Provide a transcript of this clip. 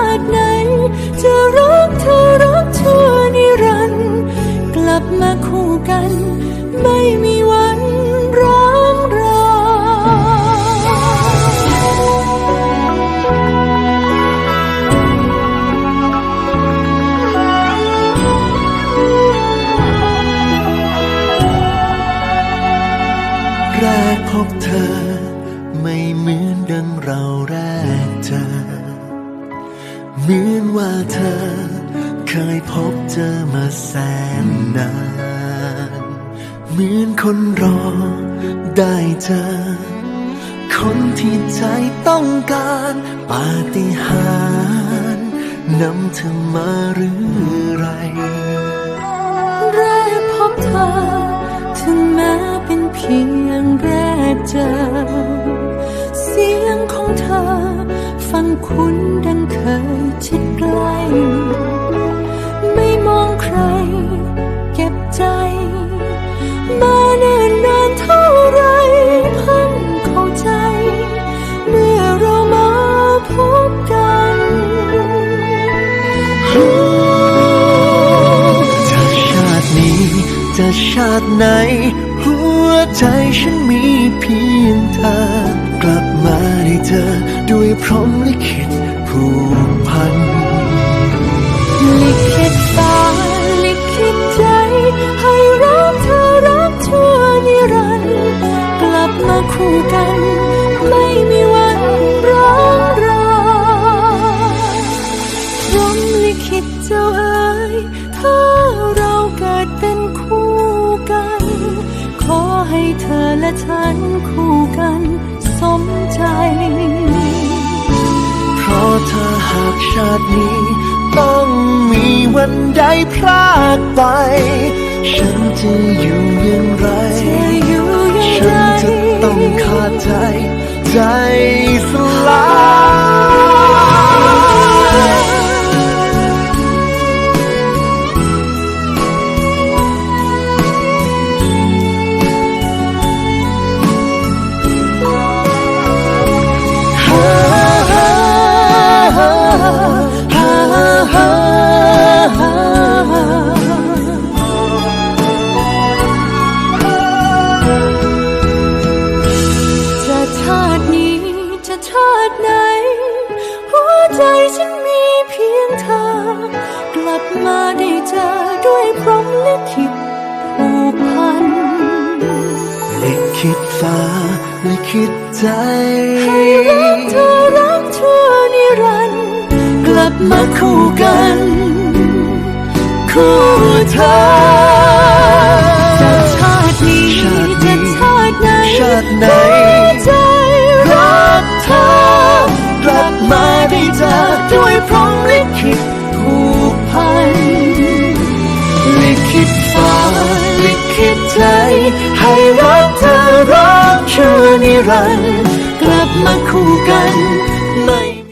าติไหน จะรักเธอรักชั่วนิรันดร์กลับมาคู่กัน ไม่มีวันร้างรา แรกพบเธอ อนดังเราแรกเจอ เหมือนว่าเธอ เคยพบเจอมาแสนนาน เหมือนคนรอได้เจอ คนที่ใจต้องการปาฏิหาริย์นำเธอมาหรือ คุ้นดังเคยชิดใกล้ไม่มองใคร เก็บใจ มาเนิ่นนานเท่าไรเพิ่งเข้าใจ เมื่อเรามาพบกันจะชาตินี้จะชาติไหน หัวใจฉันมีเพียงเธอ พรหมลิขิตผูกพัน ลิขิตฟ้าลิขิตใจ ให้รักเธอรักชั่วนิรันดร์กลับมาคู่กัน ไม่มีวันร้างราพรหมลิขิตเจ้าเอ๋ยถ้าเราเกิดเป็นคู่กัน ขอให้เธอและฉันคู่กัน สมใจ ชาตินี้ ต้องมีวันใดพรากไป ฉันจะอยู่อย่างไรจะอยู่อย่างฉัไรนจะต้องขาดใจ ใจสลาย จะชาติไหน หัวใจฉันมีเพียงเธอ กลับมาได้เจอด้วยพรหมลิขิตผูกพันลิขิตฟ้าลิขิตใจให้รักเธอรักชั่วนิรันดร์กลับมาคู่กัน คู่เธอจะชาตินี้ชาตินี้จะชาติไหน ให้รักเธอรักชั่วนิรันดร์กลับมาคู่กันไม่